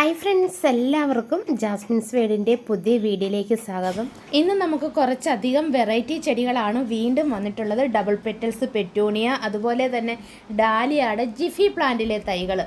Hi friends എല്ലാവർക്കും Jasmine's വേഡിന്റെ പുതിയ വീഡിയോയിലേക്ക് സ്വാഗതം. ഇന്ന് നമുക്ക് കുറച്ചധികം വെറൈറ്റി ചെടികളാണ് വീണ്ടും വന്നിട്ടുള്ളത്. ഡബിൾ പെറ്റൽസ് പെറ്റൂണിയ അതുപോലെ തന്നെ ഡാലിയാട് ജിഫി പ്ലാന്റിലെ തൈകൾ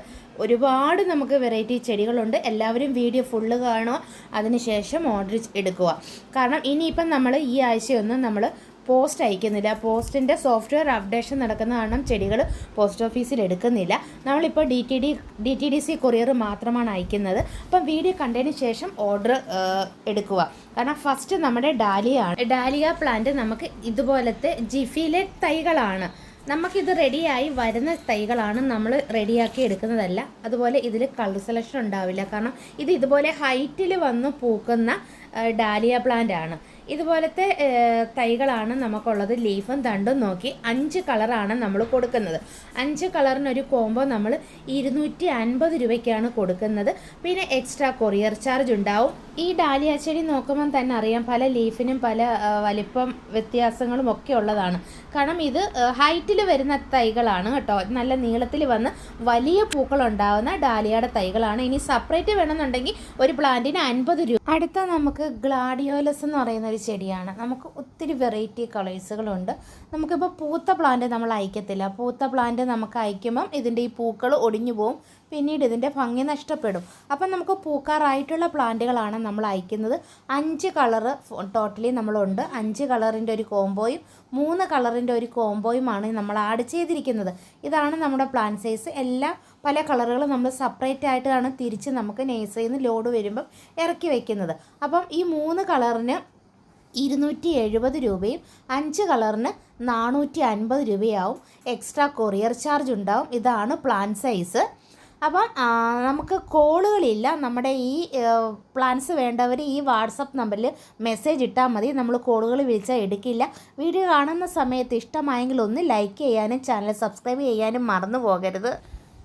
ഒരുപാട് നമുക്ക് വെറൈറ്റി ചെടികളുണ്ട്. എല്ലാവരും വീഡിയോ ഫുള്ള് കാണുക. അതിനുശേഷം ഓർഡർ എടുക്കുക. കാരണം ഇനിയിപ്പം നമ്മൾ ഈ ആഴ്ചയൊന്നും നമ്മൾ പോസ്റ്റ് അയക്കുന്നില്ല. പോസ്റ്റിന്റെ സോഫ്റ്റ്വെയർ അപ്ഡേഷൻ നടക്കുന്ന കാരണം ചെടികൾ പോസ്റ്റ് ഓഫീസിൽ എടുക്കുന്നില്ല. നമ്മളിപ്പോൾ D T D D T D C courier മാത്രമാണ് അയക്കുന്നത്. അപ്പം വീഡിയോ കണ്ടതിന് ശേഷം ഓർഡർ എടുക്കുക. കാരണം ഫസ്റ്റ് നമ്മുടെ ഡാലിയാണ്. ഡാലിയ പ്ലാന്റ് നമുക്ക് ഇതുപോലത്തെ ജിഫിയിലെ തൈകളാണ്. നമുക്കിത് റെഡിയായി വരുന്ന തൈകളാണ് നമ്മൾ റെഡിയാക്കി എടുക്കുന്നതല്ല. അതുപോലെ ഇതിൽ കളർ സെലക്ഷൻ ഉണ്ടാവില്ല. കാരണം ഇത് ഇതുപോലെ ഹൈറ്റിൽ വന്ന് പൂക്കുന്ന ഡാലിയ പ്ലാന്റ് ആണ്. ഇതുപോലത്തെ തൈകളാണ് നമുക്കുള്ളത്. ലീഫും തണ്ടും നോക്കി അഞ്ച് കളറാണ് നമ്മൾ കൊടുക്കുന്നത്. അഞ്ച് കളറിനൊരു കോംബോ നമ്മൾ ഇരുന്നൂറ്റി അൻപത് രൂപയ്ക്കാണ് കൊടുക്കുന്നത്. പിന്നെ എക്സ്ട്രാ കൊറിയർ ചാർജ് ഉണ്ടാവും. ഈ ഡാലിയ ചെടി നോക്കുമ്പം തന്നെ അറിയാം പല ലീഫിനും പല വലിപ്പം വ്യത്യാസങ്ങളും ഒക്കെ ഉള്ളതാണ്. കാരണം ഇത് ഹൈറ്റിൽ വരുന്ന തൈകളാണ് കേട്ടോ. നല്ല നീളത്തിൽ വന്ന് വലിയ പൂക്കൾ ഉണ്ടാവുന്ന ഡാലിയയുടെ തൈകളാണ്. ഇനി സെപ്പറേറ്റ് വേണമെന്നുണ്ടെങ്കിൽ ഒരു പ്ലാന്റിന് അൻപത് രൂപ. അടുത്ത നമുക്ക് ഗ്ലാഡിയോലസ് എന്ന് പറയുന്ന ഒരു ചെടിയാണ്. നമുക്ക് ഒത്തിരി വെറൈറ്റി കളേഴ്സുകളുണ്ട് നമുക്കിപ്പോൾ പൂത്ത പ്ലാന്റ് നമ്മൾ അയക്കത്തില്ല. പൂത്ത പ്ലാന്റ് നമുക്ക് അയക്കുമ്പം ഇതിന്റെ ഈ പൂക്കൾ ഒടിഞ്ഞു പോവും. പിന്നീട് ഇതിന്റെ ഭംഗി നഷ്ടപ്പെടും. അപ്പം നമുക്ക് പൂക്കാറായിട്ടുള്ള പ്ലാന്റുകളാണ് നമ്മൾ അയക്കുന്നത്. അഞ്ച് കളറ് ടോട്ടലി നമ്മളുണ്ട്. അഞ്ച് കളറിന്റെ ഒരു കോംബോയും മൂന്ന് കളറിന്റെ ഒരു കോംബോയുമാണ് നമ്മൾ ആഡ് ചെയ്തിരിക്കുന്നത്. ഇതാണ് നമ്മുടെ പ്ലാൻ സൈസ് എല്ലാം പല കളറുകളും നമ്മൾ സെപ്പറേറ്റ് ആയിട്ടാണ് തിരിച്ച് നമുക്ക് നേഴ്സറിയിൽ നിന്ന് ലോഡ് വരുമ്പം ഇറക്കി വയ്ക്കുന്നത് അപ്പം ഈ മൂന്ന് കളറിന് ഇരുന്നൂറ്റി എഴുപത് രൂപയും അഞ്ച് കളറിന് നാനൂറ്റി അൻപത് രൂപയാവും. എക്സ്ട്രാ കൊറിയർ ചാർജ് ഉണ്ടാവും. ഇതാണ് പ്ലാൻ സൈസ് അപ്പം നമുക്ക് കോളുകളില്ല നമ്മുടെ ഈ പ്ലാൻസ് വേണ്ടവർ ഈ വാട്സപ്പ് നമ്പറിൽ മെസ്സേജ് ഇട്ടാൽ മതി. നമ്മൾ കോളുകൾ വിളിച്ചാൽ എടുക്കില്ല. വീഡിയോ കാണുന്ന സമയത്ത് ഇഷ്ടമായെങ്കിൽ ഒന്ന് ലൈക്ക് ചെയ്യാനും ചാനൽ സബ്സ്ക്രൈബ് ചെയ്യാനും മറന്നു പോകരുത്.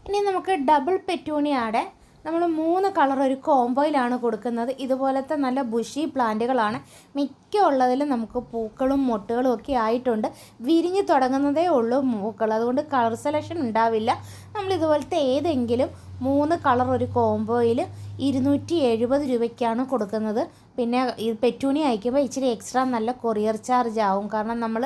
ഇനി നമുക്ക് ഡബിൾ പെറ്റൂണിയാടെ നമ്മൾ മൂന്ന് കളർ ഒരു കോംബോയിലാണ് കൊടുക്കുന്നത്. ഇതുപോലത്തെ നല്ല ബുഷി പ്ലാന്റുകളാണ്. മിക്ക ഉള്ളതിലും നമുക്ക് പൂക്കളും മൊട്ടുകളും ഒക്കെ ആയിട്ടുണ്ട്. വിരിഞ്ഞ് തുടങ്ങുന്നതേ ഉള്ളൂ പൂക്കൾ അതുകൊണ്ട് കളർ സെലക്ഷൻ ഉണ്ടാവില്ല. നമ്മൾ ഇതുപോലത്തെ ഏതെങ്കിലും മൂന്ന് കളർ ഒരു കോംബോയിൽ ഇരുന്നൂറ്റി എഴുപത് രൂപയ്ക്കാണ് കൊടുക്കുന്നത്. പിന്നെ ഈ പെറ്റൂണി അയക്കുമ്പോൾ ഇച്ചിരി എക്സ്ട്രാ നല്ല കൊറിയർ ചാർജ് ആവും. കാരണം നമ്മൾ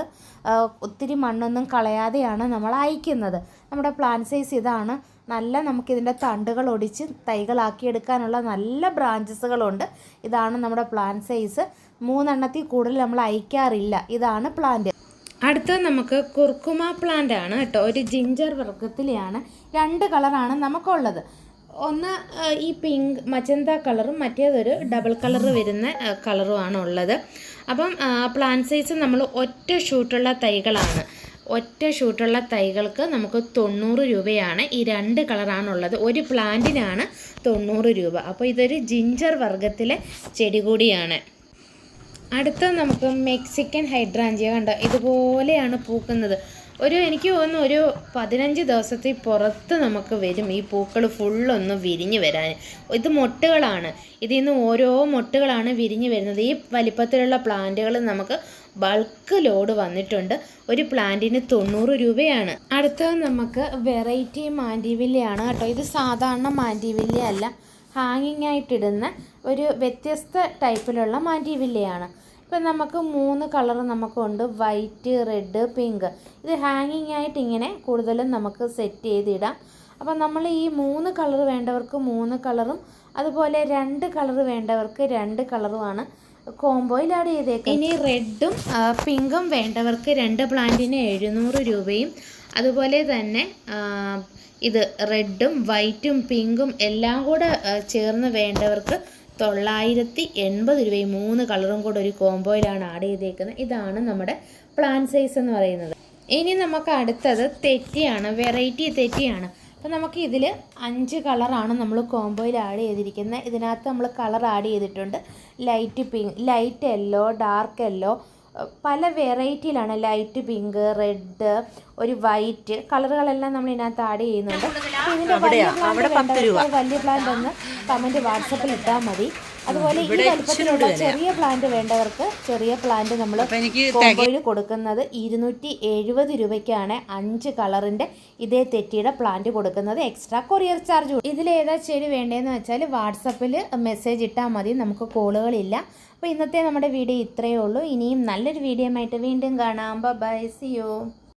ഒത്തിരി മണ്ണൊന്നും കളയാതെയാണ് നമ്മൾ അയക്കുന്നത്. നമ്മുടെ പ്ലാൻ സൈസ് ഇതാണ്. നല്ല നമുക്കിതിന്റെ തണ്ടുകൾ ഒടിച്ച് തൈകളാക്കിയെടുക്കാനുള്ള നല്ല ബ്രാഞ്ചസുകളുണ്ട്. ഇതാണ് നമ്മുടെ പ്ലാൻ സൈസ് മൂന്നെണ്ണത്തിൽ കൂടുതൽ നമ്മൾ അയക്കാറില്ല. ഇതാണ് പ്ലാന്റ് അടുത്തത് നമുക്ക് കുർക്കുമ പ്ലാന്റ് ആണ് കേട്ടോ. ഒരു ജിഞ്ചർ വർഗത്തിലെയാണ് രണ്ട് കളറാണ് നമുക്കുള്ളത്. ഒന്ന് ഈ പിങ്ക് മജന്ത കളറും മറ്റേതൊരു ഡബിൾ കളർ വരുന്ന കളറുമാണ് ഉള്ളത്. അപ്പം പ്ലാന്റ് സൈസ് നമ്മൾ ഒറ്റ ഷൂട്ടുള്ള തൈകളാണ്. ഒറ്റ ഷൂട്ടുള്ള തൈകൾക്ക് നമുക്ക് തൊണ്ണൂറ് രൂപയാണ്. ഈ രണ്ട് കളറാണുള്ളത്. ഒരു പ്ലാന്റിനാണ് തൊണ്ണൂറ് രൂപ. അപ്പോൾ ഇതൊരു ജിഞ്ചർ വർഗത്തിലെ ചെടി കൂടിയാണ്. അടുത്ത നമുക്ക് മെക്സിക്കൻ ഹൈഡ്രാഞ്ചിയ കണ്ടോ? ഇതുപോലെയാണ് പൂക്കുന്നത്. ഒരു എനിക്ക് തോന്നുന്നു ഒരു പതിനഞ്ച് ദിവസത്തിൽ പുറത്ത് നമുക്ക് വരും ഈ പൂക്കൾ ഫുള്ളൊന്ന് വിരിഞ്ഞ് വരാൻ ഇത് മൊട്ടുകളാണ്. ഇതിൽ നിന്ന് ഓരോ മൊട്ടുകളാണ് വിരിഞ്ഞ് വരുന്നത്. ഈ വലിപ്പത്തിലുള്ള പ്ലാന്റുകൾ നമുക്ക് ബൾക്ക് ലോഡ് വന്നിട്ടുണ്ട്. ഒരു പ്ലാന്റിന് തൊണ്ണൂറ് രൂപയാണ്. അടുത്തത് നമുക്ക് വെറൈറ്റി മാൻഡിവില്ലയാണ് കേട്ടോ. ഇത് സാധാരണ മാൻഡിവില്ല അല്ല ഹാങ്ങിങ് ആയിട്ടിടുന്ന ഒരു വ്യത്യസ്ത ടൈപ്പിലുള്ള മാൻഡിവില്ലയാണ്. ഇപ്പം നമുക്ക് മൂന്ന് കളർ നമുക്കുണ്ട്. വൈറ്റ് റെഡ് പിങ്ക് ഇത് ഹാങ്ങിങ് ആയിട്ട് ഇങ്ങനെ കൂടുതലും നമുക്ക് സെറ്റ് ചെയ്തിടാം. അപ്പം നമ്മൾ ഈ മൂന്ന് കളർ വേണ്ടവർക്ക് മൂന്ന് കളറും അതുപോലെ രണ്ട് കളർ വേണ്ടവർക്ക് രണ്ട് കളറുമാണ് കോംബോയിൽ ആഡ് ചെയ്തേക്കാം. ഇനി റെഡും പിങ്കും വേണ്ടവർക്ക് രണ്ട് പ്ലാന്റിന് എഴുന്നൂറ് രൂപയും അതുപോലെ തന്നെ ഇത് റെഡും വൈറ്റും പിങ്കും എല്ലാം കൂടെ ചേർന്ന് വേണ്ടവർക്ക് തൊള്ളായിരത്തി എൺപത് രൂപയും മൂന്ന് കളറും കൂടെ ഒരു കോംബോയിലാണ് ആഡ് ചെയ്തേക്കുന്നത്. ഇതാണ് നമ്മുടെ പ്ലാൻ സൈസ് എന്ന് പറയുന്നത്. ഇനി നമുക്ക് അടുത്തത് തെറ്റിയാണ് വെറൈറ്റി തെറ്റിയാണ്. അപ്പോൾ നമുക്ക് ഇതിൽ അഞ്ച് കളറാണ് നമ്മൾ കോംബോയിൽ ആഡ് ചെയ്തിരിക്കുന്നത് ഇതിനകത്ത് നമ്മൾ കളർ ആഡ് ചെയ്തിട്ടുണ്ട്. Light pink light yellow dark yellow പല വെറൈറ്റിയിലാണ് ലൈറ്റ് പിങ്ക് റെഡ് ഒരു വൈറ്റ് കളറുകളെല്ലാം നമ്മൾ ഇതിനകത്ത് ആഡ് ചെയ്യുന്നുണ്ട്. ഇതിന്റെ വലിയ പ്ലാന്റ് ഒന്ന് കമന്റ് വാട്സപ്പിൽ ഇട്ടാൽ മതി. അതുപോലെ ഈ വലുപ്പത്തിലുള്ള ചെറിയ പ്ലാന്റ് വേണ്ടവർക്ക് ചെറിയ പ്ലാന്റ് നമ്മൾ കോമ്പോയിൽ കൊടുക്കുന്നത് ഇരുന്നൂറ്റി എഴുപത് രൂപയ്ക്കാണ്. അഞ്ച് കളറിന്റെ ഇതേ തെറ്റിയുടെ പ്ലാന്റ് കൊടുക്കുന്നത്. എക്സ്ട്രാ കൊറിയർ ചാർജ് ഇതിലേതാ ചെടി വേണ്ടതെന്ന് വെച്ചാൽ വാട്സപ്പിൽ മെസ്സേജ് ഇട്ടാൽ മതി. നമുക്ക് കോളുകളില്ല അപ്പോൾ ഇന്നത്തെ നമ്മുടെ വീഡിയോ ഇത്രയേ ഉള്ളൂ. ഇനിയും നല്ലൊരു വീഡിയോ ആയിട്ട് വീണ്ടും കാണാം. By C U